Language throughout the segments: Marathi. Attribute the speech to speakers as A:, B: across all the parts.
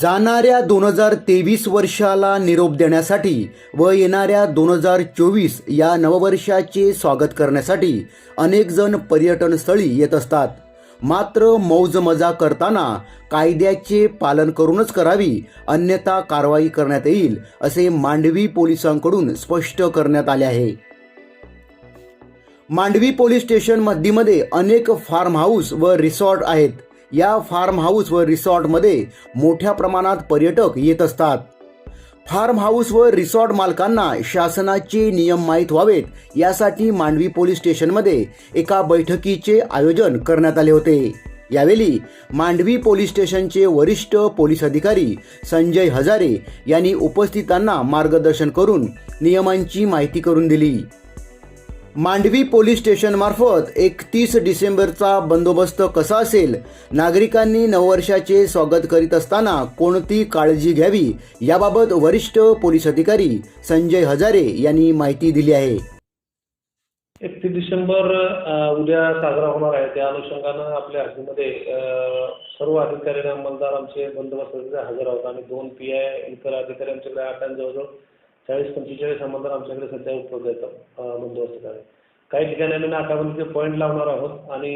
A: जाणाऱ्या दोन हजार तेवीस वर्षाला निरोप देण्यासाठी व येणाऱ्या दोन हजार चोवीस या नववर्षाचे स्वागत करण्यासाठी अनेक जण पर्यटन स्थळी येत असतात. मात्र मौज मजा करताना कायद्याचे पालन करूनच करावी अन्यथा कारवाई करण्यात येईल असे मांडवी पोलिसांकडून स्पष्ट करण्यात आले आहे. मांडवी पोलीस स्टेशन मध्यमध्ये अनेक फार्म हाऊस व रिसॉर्ट आहेत. या फार्म हाऊस व रिसॉर्टमध्ये मोठ्या प्रमाणात पर्यटक येत असतात. फार्म हाऊस व रिसॉर्ट मालकांना शासनाचे नियम माहीत व्हावेत यासाठी मांडवी पोलीस स्टेशनमध्ये एका बैठकीचे आयोजन करण्यात आले होते. यावेळी मांडवी पोलीस स्टेशनचे वरिष्ठ पोलीस अधिकारी संजय हजारे यांनी उपस्थितांना मार्गदर्शन करून नियमांची माहिती करून दिली. मांडवी पोलीस स्टेशनमार्फत एकतीस डिसेंबरचा बंदोबस्त कसा असेल? नागरिकांनी नववर्षाचे स्वागत करीत असताना कोणती काळजी घ्यावी? याबाबत वरिष्ठ पोलीस अधिकारी संजय हजारे यांनी माहिती दिली आहे.
B: एकतीस डिसेंबर उद्या साजरा होणार आहे. त्या अनुषंगानं आपल्या हद्दीमध्ये सर्व अधिकारी आणि अंमलदार आमचे बंदोबस्त हजर आहोत आणि दोन पी आय इतर अधिकारी आमच्याकडे आठ जवळजवळ चाळीस पंचेचाळीस आमदार आमच्याकडे सध्या उपलब्ध आहेत बंदोबस्त करायला. काही ठिकाणी आम्ही नाकाबंदीचे पॉईंट लावणार आहोत आणि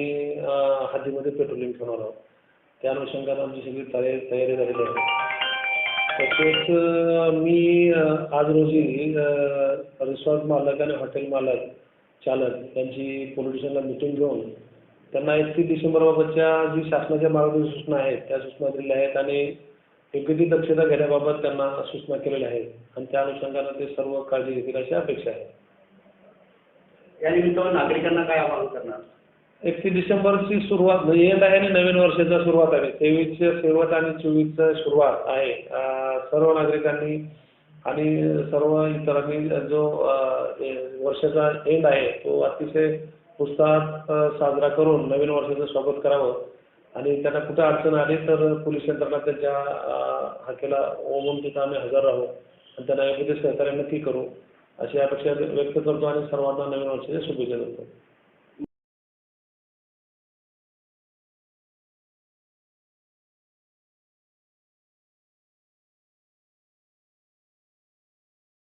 B: हद्दीमध्ये पेट्रोलिंग ठेवणार आहोत. त्या अनुषंगाने आमची सगळी तयारी तयारी झालेली आहे. तसेच मी आज रोजी रिसॉर्ट मालक आणि हॉटेल मालक चालक यांची पोलीस मिटिंग घेऊन त्यांना एकतीस डिसेंबरबाबतच्या जी शासनाच्या मार्गदर्शक सूचना आहेत त्या सूचना दिलेल्या आहेत आणि योग्य ती दक्षता घेण्याबाबत त्यांना सूचना केलेल्या आहेत. आणि त्या अनुषंगानं ते सर्व काळजी घेतील अशी अपेक्षा आहे.
C: या निमित्तानं नागरिकांना काय आवाहन करणार?
B: एकतीस डिसेंबरची सुरुवात म्हणजे एंड आहे आणि नवीन वर्षाचा सुरुवात आहे. तेवीसच्या शेवट आणि चोवीसचं सुरुवात आहे. सर्व नागरिकांनी आणि सर्व इतरांनी जो वर्षाचा एंड आहे तो अतिशय उत्साहात साजरा करून नवीन वर्षाचं स्वागत करावं. आणि त्यांना कुठं अडचण आली तर पोलीस यंत्रणा त्यांच्या हाकेला ओमून तिथं आम्ही हजर राहू. आणि त्यांना योग्य ते सहकार्य नक्की करू. अशी अपेक्षा व्यक्त करतो आणि सर्वांना नवीन वर्षाच्या शुभेच्छा देतो.